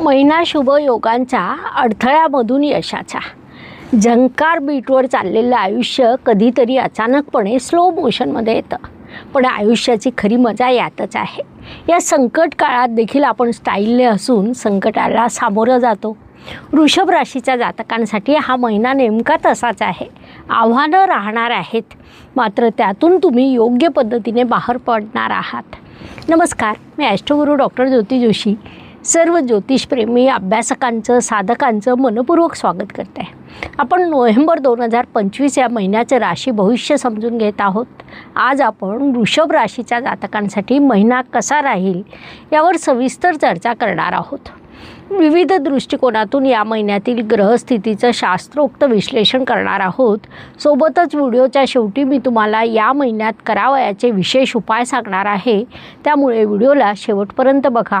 महिना शुभ योगांचा अडथळ्यामधून यशाचा. झंकार बीटवर चाललेलं आयुष्य कधीतरी अचानकपणे स्लो मोशनमध्ये येतं. पण आयुष्याची खरी मजा यातच आहे. या संकट काळात देखील आपण स्टाईलने असून संकटाला सामोरं जातो. वृषभ राशीच्या जातकांसाठी हा महिना नेमका तसाच आहे. आव्हानं राहणार आहेत. मात्र त्यातून तुम्ही योग्य पद्धतीने बाहेर पडणार आहात. नमस्कार मी ॲस्ट्रोगुरू डॉक्टर ज्योती जोशी सर्व ज्योतिषप्रेमी अभ्यासकांचं साधकांचं मनपूर्वक स्वागत करते आहे आपण नोव्हेंबर दोन हजार पंचवीस या महिन्याचं राशी भविष्य समजून घेत आहोत. आज आपण वृषभ राशीच्या जातकांसाठी महिना कसा राहील यावर सविस्तर चर्चा करणार आहोत. विविध दृष्टिकोनातून या महिन्यातील ग्रहस्थितीचं शास्त्रोक्त विश्लेषण करणार आहोत. सोबतच व्हिडिओच्या शेवटी मी तुम्हाला या महिन्यात करावयाचे विशेष उपाय सांगणार आहे. त्यामुळे व्हिडिओला शेवटपर्यंत बघा.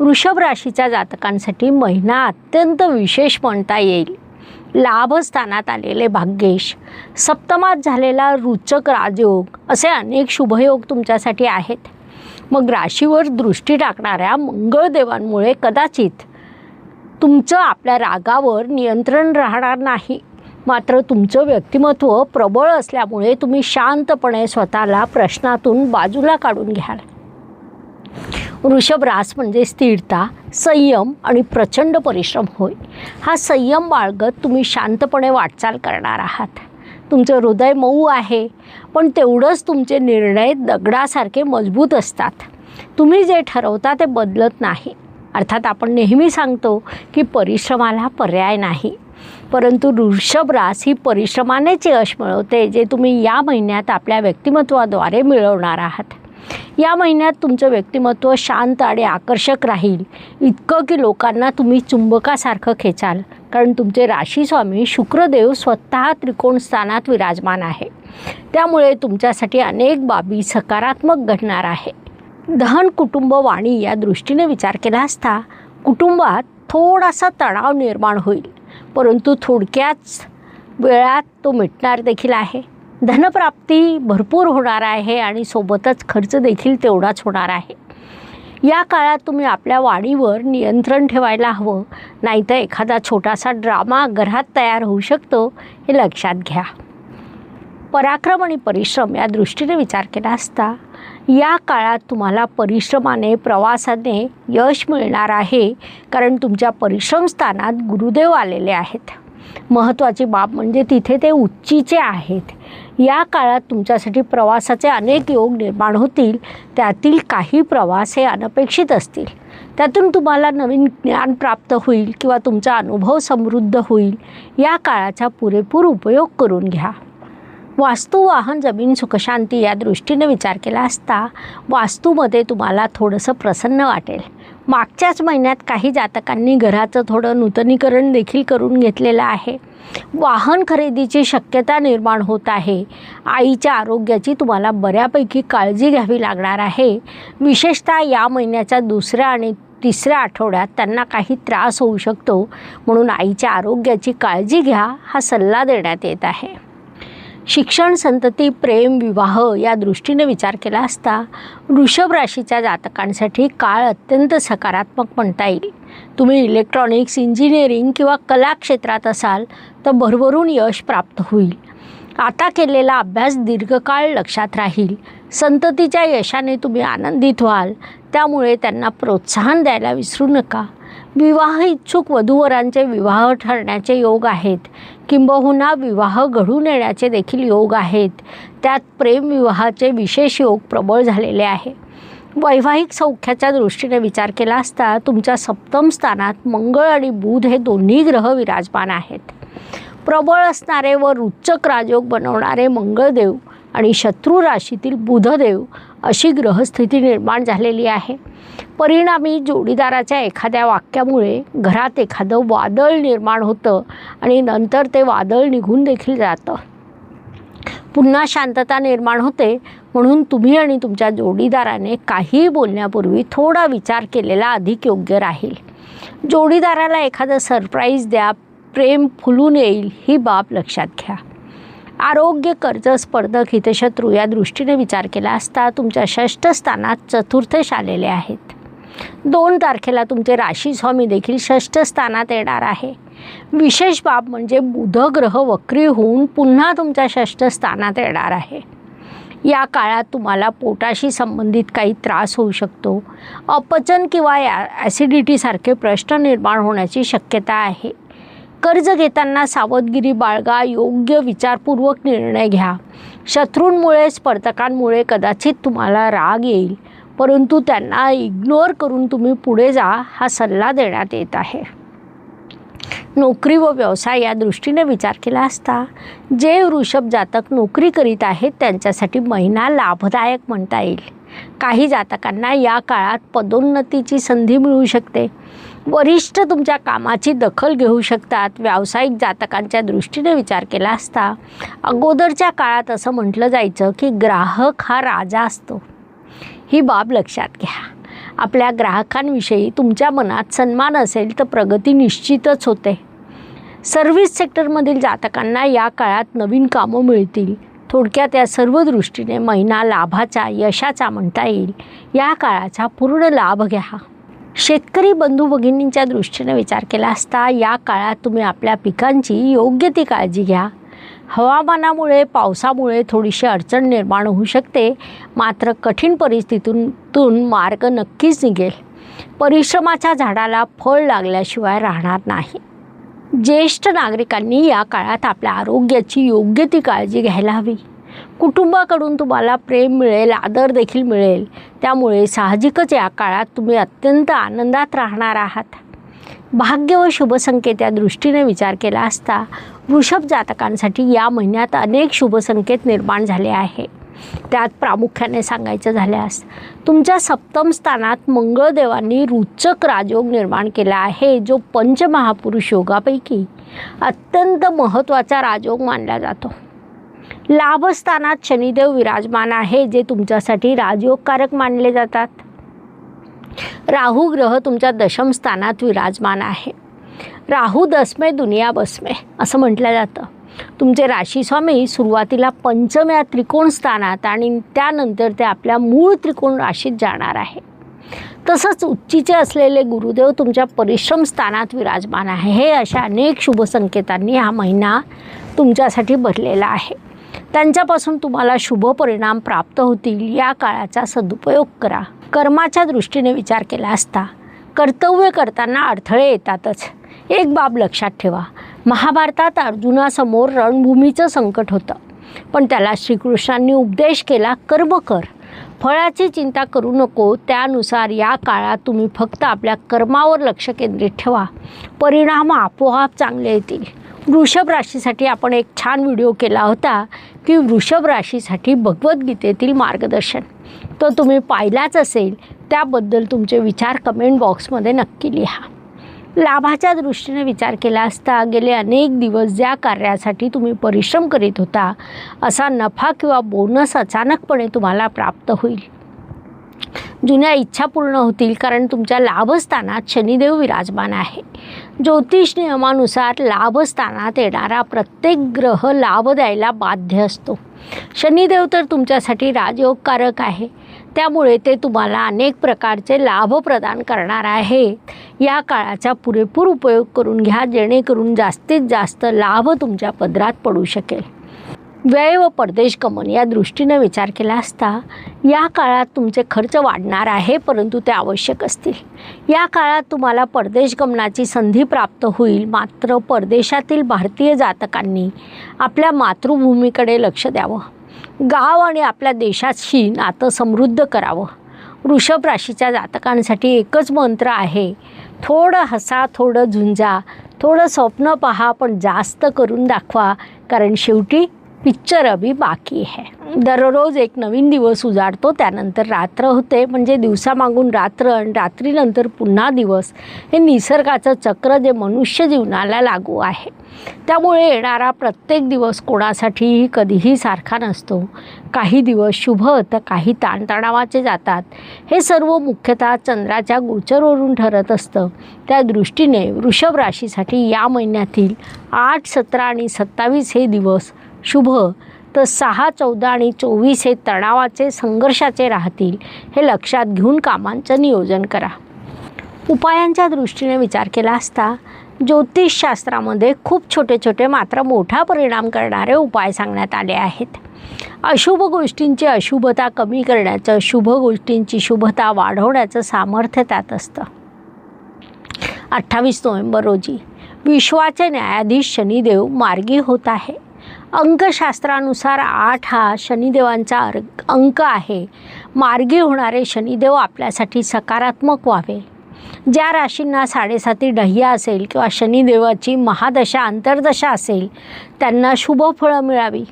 वृषभ राशीच्या जातकांसाठी महिना अत्यंत विशेष म्हणता येईल. लाभस्थानात आलेले भाग्येश सप्तमात झालेला रुचक राजयोग असे अनेक शुभयोग तुमच्यासाठी आहेत. मग राशीवर दृष्टी टाकणाऱ्या मंगळदेवांमुळे कदाचित तुमचं आपल्या रागावर नियंत्रण राहणार नाही. मात्र तुमचं व्यक्तिमत्व प्रबळ असल्यामुळे तुम्ही शांतपणे स्वतःला प्रश्नातून बाजूला काढून घ्याल. वृषभ रास म्हणजे स्थिरता संयम आणि प्रचंड परिश्रम होय. हा संयम बाळगत तुम्ही शांतपणे वाटचाल करणार आहात. तुमचं हृदय मऊ आहे पण तेवढंच तुमचे निर्णय दगडासारखे मजबूत असतात. तुम्ही जे ठरवता ते बदलत नाही. अर्थात आपण नेहमी सांगतो की परिश्रमाला पर्याय नाही. परंतु वृषभरास ही परिश्रमानेच यश मिळवते जे तुम्ही या महिन्यात आपल्या व्यक्तिमत्वाद्वारे मिळवणार आहात. या महिन्यात तुमचं व्यक्तिमत्व शांत आणि आकर्षक राहील. इतकं की लोकांना तुम्ही चुंबकासारखं खेचाल. कारण तुमचे राशीस्वामी शुक्रदेव स्वतः त्रिकोण स्थानात विराजमान आहे. त्यामुळे तुमच्यासाठी अनेक बाबी सकारात्मक घडणार आहे. धन कुटुंब वाणी या दृष्टीने विचार केला असता कुटुंबात थोडासा तणाव निर्माण होईल. परंतु थोडक्याच वेळात तो मिटणार देखील आहे. धनप्राप्ती भरपूर होणार आहे आणि सोबतच खर्च देखील तेवढाच होणार आहे. या काळात तुम्ही आपल्या वाढीवर नियंत्रण ठेवायला हवं नाहीतर एखादा छोटासा ड्रामा घरात तयार होऊ शकतो हे लक्षात घ्या. पराक्रम आणि परिश्रम या दृष्टीने विचार केला असता या काळात तुम्हाला परिश्रमाने प्रवासाने यश मिळणार आहे कारण तुमच्या परिश्रमस्थानात गुरुदेव आलेले आहेत. महत्त्वाची बाब म्हणजे तिथे ते उच्चीचे आहेत. या काळात तुमच्यासाठी प्रवासाचे अनेक योग निर्माण होतील. त्यातील काही प्रवास हे अनपेक्षित असतील. त्यातून तुम्हाला नवीन ज्ञान प्राप्त होईल किंवा तुमचा अनुभव समृद्ध होईल. या काळाचा पुरेपूर उपयोग करून घ्या. वास्तू वाहन जमीन सुखशांती या दृष्टीने विचार केला असता वास्तूमध्ये तुम्हाला थोडंसं प्रसन्न वाटेल. मागच्याच महिन्यात काही जातकांनी घराचं थोडं नूतनीकरण देखील करून घेतलेलं आहे. वाहन खरेदीची शक्यता निर्माण होत आहे. आईच्या आरोग्याची तुम्हाला बऱ्यापैकी काळजी घ्यावी लागणार आहे. विशेषतः या महिन्याच्या दुसऱ्या आणि तिसऱ्या आठवड्यात त्यांना काही त्रास होऊ शकतो. म्हणून आईच्या आरोग्याची काळजी घ्या हा सल्ला देण्यात येत आहे. शिक्षण संतती प्रेम विवाह या दृष्टीने विचार केला असता वृषभ राशीच्या जातकांसाठी काळ अत्यंत सकारात्मक म्हणता येईल. तुम्ही इलेक्ट्रॉनिक्स इंजिनिअरिंग किंवा कला क्षेत्रात असाल तर भरभरून यश प्राप्त होईल. आता केलेला अभ्यास दीर्घकाळ लक्षात राहील. संततीच्या यशाने तुम्ही आनंदित व्हाल. त्यामुळे त्यांना प्रोत्साहन द्यायला विसरू नका. विवाह इच्छुक वधूवरांचे विवाह ठरण्याचे योग आहेत. किंबहुना विवाह घडून येण्याचे देखील योग आहेत. त्यात प्रेमविवाहाचे विशेष योग प्रबळ झालेले आहे. वैवाहिक सौख्याच्या दृष्टीने विचार केला असता तुमच्या सप्तम स्थानात मंगळ आणि बुध हे दोन्ही ग्रह विराजमान आहेत. प्रबळ असणारे व रुचक राजयोग बनवणारे मंगळदेव आणि शत्रू राशीतील बुधदेव अशी ग्रहस्थिती निर्माण झालेली आहे. परिणामी जोडीदाराच्या एखाद्या वाक्यामुळे घरात एखादं वादळ निर्माण होतं आणि नंतर ते वादळ निघून देखील जातं. पुन्हा शांतता निर्माण होते म्हणून तुम्ही आणि तुमच्या जोडीदाराने काही बोलण्यापूर्वी थोडा विचार केलेला अधिक योग्य राहील. जोडीदाराला एखादं सरप्राईज द्या प्रेम फुलून येईल ही बाब लक्षात घ्या. आरोग्य कर्ज स्पर्धक हितशत्रू या दृष्टीने विचार केला असता तुमच्या षष्ठ स्थानात चतुर्थश आलेले आहेत. दोन तारखेला तुमचे राशी स्वामी देखील षष्ठ स्थानात येणार आहे. विशेष बाब म्हणजे बुध ग्रह वक्री होऊन पुन्हा तुमच्या षष्ठ स्थानात येणार आहे. या काळात तुम्हाला पोटाशी संबंधित काही त्रास होऊ शकतो. अपचन किंवा ॲसिडिटीसारखे प्रश्न निर्माण होण्याची शक्यता आहे. कर्ज घेताना सावधगिरी बाळगा योग्य विचारपूर्वक निर्णय घ्या. शत्रूंमुळे स्पर्धकांमुळे कदाचित तुम्हाला राग येईल परंतु त्यांना इग्नोर करून तुम्ही पुढे जा हा सल्ला देण्यात येत आहे. नोकरी व व्यवसाय या दृष्टीने विचार केला असता जे वृषभ जातक नोकरी करीत आहेत त्यांच्यासाठी महिना लाभदायक म्हणता येईल. काही जातकांना या काळात पदोन्नतीची संधी मिळू शकते. वरिष्ठ तुमच्या कामाची दखल घेऊ शकतात. व्यावसायिक जातकांच्या दृष्टीने विचार केला असता. अगोदरच्या काळात असं म्हटलं जायचं की ग्राहक हा राजा असतो. ही बाब लक्षात घ्या. आपल्या ग्राहकांविषयी तुमच्या मनात सन्मान असेल तर प्रगती निश्चितच होते. सर्व्हिस सेक्टरमधील जातकांना या काळात नवीन कामं मिळतील. थोडक्यात या सर्व दृष्टीने महिना लाभाचा यशाचा म्हणता येईल. या काळाचा पूर्ण लाभ घ्या. शेतकरी बंधू भगिनींच्या दृष्टीने विचार केला असता या काळात तुम्ही आपल्या पिकांची योग्य ती काळजी घ्या. हवामानामुळे पावसामुळे थोडीशी अडचण निर्माण होऊ शकते. मात्र कठीण परिस्थितीतून मार्ग नक्कीच निघेल. परिश्रमाच्या झाडाला फळ लागल्याशिवाय राहणार नाही. ज्येष्ठ नागरिकांनी या काळात आपल्या आरोग्याची योग्य ती काळजी घ्यायला हवी. कुटुंबाकडून तुम्हाला प्रेम मिळेल आदर देखील मिळेल. त्यामुळे साहजिकच या काळात तुम्ही अत्यंत आनंदात राहणार आहात. भाग्य व शुभसंकेत या दृष्टीने विचार केला असता वृषभ जातकांसाठी या महिन्यात अनेक शुभसंकेत निर्माण झाले आहे. त्यात प्रामुख्याने सांगायचं झाल्यास तुमच्या सप्तम स्थानात मंगळदेवांनी रुचक राजयोग निर्माण केला आहे जो पंचमहापुरुष योगापैकी अत्यंत महत्त्वाचा राजयोग मानला जातो. लाभस्थानात शनिदेव विराजमान आहे जे तुमच्यासाठी राजयोगकारक मानले जातात. राहू ग्रह तुमच्या दशम स्थानात विराजमान आहे. राहू दसमे दुनिया बसमे असं म्हटलं जातं. तुमचे राशीस्वामी सुरुवातीला पंचम्या त्रिकोण स्थानात आणि त्यानंतर ते आपल्या मूळ त्रिकोण राशीत जाणार आहे. तसंच उच्चीचे असलेले गुरुदेव तुमच्या परिश्रम स्थानात विराजमान आहे हे अशा अनेक शुभसंकेतांनी हा महिना तुमच्यासाठी भरलेला आहे. त्यांच्यापासून तुम्हाला शुभ परिणाम प्राप्त होतील. या काळाचा सदुपयोग करा. कर्माच्या दृष्टीने विचार केला असता कर्तव्य करताना अडथळे येतातच. एक बाब लक्षात ठेवा. महाभारतात अर्जुनासमोर रणभूमीचं संकट होतं. पण त्याला श्रीकृष्णांनी उपदेश केला कर्म कर. फळाची चिंता करू नको. त्यानुसार या काळात तुम्ही फक्त आपल्या कर्मावर लक्ष केंद्रित ठेवा. परिणाम आपोआप चांगले येतील. वृषभ राशीसाठी आपण एक छान व्हिडिओ केला होता की वृषभ राशीसाठी भगवद्गीतेतील मार्गदर्शन. तो तुम्ही पाहिलाच असेल त्याबद्दल तुमचे विचार कमेंट बॉक्समध्ये नक्की लिहा. लाभाच्या दृष्टीने विचार केला असता गेले अनेक दिवस ज्या कार्यासाठी तुम्ही परिश्रम करीत होता असा नफा किंवा बोनस अचानकपणे तुम्हाला प्राप्त होईल. जुन्या इच्छा पूर्ण होतील कारण तुमच्या लाभस्थानात शनिदेव विराजमान आहे. ज्योतिष नियमानुसार लाभस्थानात येणारा प्रत्येक ग्रह लाभ द्यायला बाध्य असतो. शनिदेव तर तुमच्यासाठी राजयोगकारक आहे. त्यामुळे ते तुम्हाला अनेक प्रकारचे लाभ प्रदान करणार आहेत. या काळाचा पुरेपूर उपयोग करून घ्या जेणेकरून जास्तीत जास्त लाभ तुमच्या पदरात पडू शकेल. व्यय व परदेश गमन या दृष्टीने विचार केला असता या काळात तुमचे खर्च वाढणार आहे परंतु ते आवश्यक असतील. या काळात तुम्हाला परदेश गमनाची संधी प्राप्त होईल मात्र परदेशातील भारतीय जातकांनी आपल्या मातृभूमीकडे लक्ष द्यावं. गाव आणि आपल्या देशाशी नातं समृद्ध करावं. वृषभ राशीच्या जातकांसाठी एकच मंत्र आहे थोडं हसा थोडं झुंजा थोडं स्वप्न पहा पण जास्त करून दाखवा कारण शेवटी पिक्चर अभी बाकी है. दररोज एक नवीन दिवस उजाडतो त्यानंतर रात्र होते म्हणजे दिवसामागून रात्र आणि रात्रीनंतर पुन्हा दिवस. हे निसर्गाचं चक्र जे मनुष्य जीवनाला लागू आहे. त्यामुळे येणारा प्रत्येक दिवस कोणासाठीही कधीही सारखा नसतो. काही दिवस शुभ तर काही ताणतणावाचे जातात. हे सर्व मुख्यतः चंद्राच्या गोचरवरून ठरत असतं. त्या दृष्टीने वृषभ राशीसाठी या महिन्यातील आठ सतरा आणि सत्तावीस हे दिवस शुभ तर सहा चौदा आणि चोवीस हे तणावाचे संघर्षाचे राहतील हे लक्षात घेऊन कामांचं नियोजन करा. उपायांच्या दृष्टीने विचार केला असता ज्योतिषशास्त्रामध्ये खूप छोटे छोटे मात्र मोठा परिणाम करणारे उपाय सांगण्यात आले आहेत. अशुभ गोष्टींची अशुभता कमी करण्याचं शुभ गोष्टींची शुभता वाढवण्याचं सामर्थ्य त्यात असतं. अठ्ठावीस नोव्हेंबर रोजी विश्वाचे न्यायाधीश शनिदेव मार्गी होत आहे. अंकशास्त्रानुसार आठ हा शनिदेवांचा अर् अंक आहे. मार्गी होणारे शनिदेव आपल्यासाठी सकारात्मक व्हावे. ज्या राशींना साडेसाती डह्या असेल किंवा शनिदेवाची महादशा अंतर्दशा असेल त्यांना शुभ फळं मिळावी.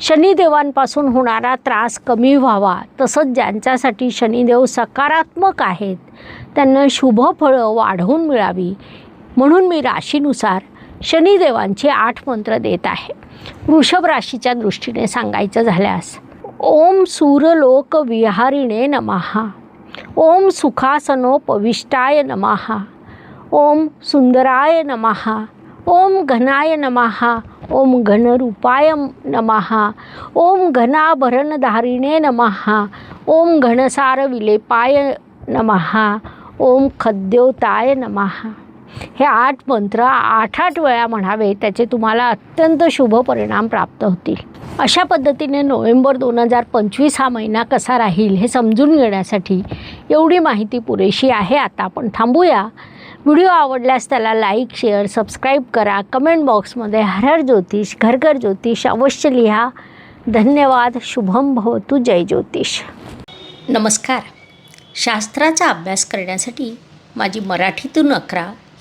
शनिदेवांपासून होणारा त्रास कमी व्हावा. तसंच ज्यांच्यासाठी शनिदेव सकारात्मक आहेत त्यांना शुभ फळं वाढवून मिळावी. म्हणून मी राशीनुसार शनिदेवांचे आठ मंत्र देत आहे. वृषभ राशीच्या दृष्टीने सांगायचं झाल्यास ओम सूरलोक विहारिणे नमहा ओम सुखासनोपविष्टाय नमहा ओम सुंदराय नमहा ओम घनाय नमहा ओम घनरूपाय नमहा ओम घनाभरणधारिणे नमहा ओम घनसार विलेपाय नमहा ओम खद्योताय नमहा हे आठ मंत्र आठ आठ वेळा म्हणावे त्याचे तुम्हाला अत्यंत शुभ परिणाम प्राप्त होतील. अशा पद्धतीने नोव्हेंबर दोन हजार पंचवीस हा महिना कसा राहील हे समजून घेण्यासाठी एवढी माहिती पुरेशी आहे. आता आपण थांबूया. व्हिडिओ आवडल्यास त्याला लाईक शेअर सबस्क्राईब करा. कमेंट बॉक्समध्ये हर हर ज्योतिष घर घर ज्योतिष अवश्य लिहा. धन्यवाद. शुभम भवतु. जय ज्योतिष. नमस्कार. शास्त्राचा अभ्यास करण्यासाठी माझी मराठीतून अकरा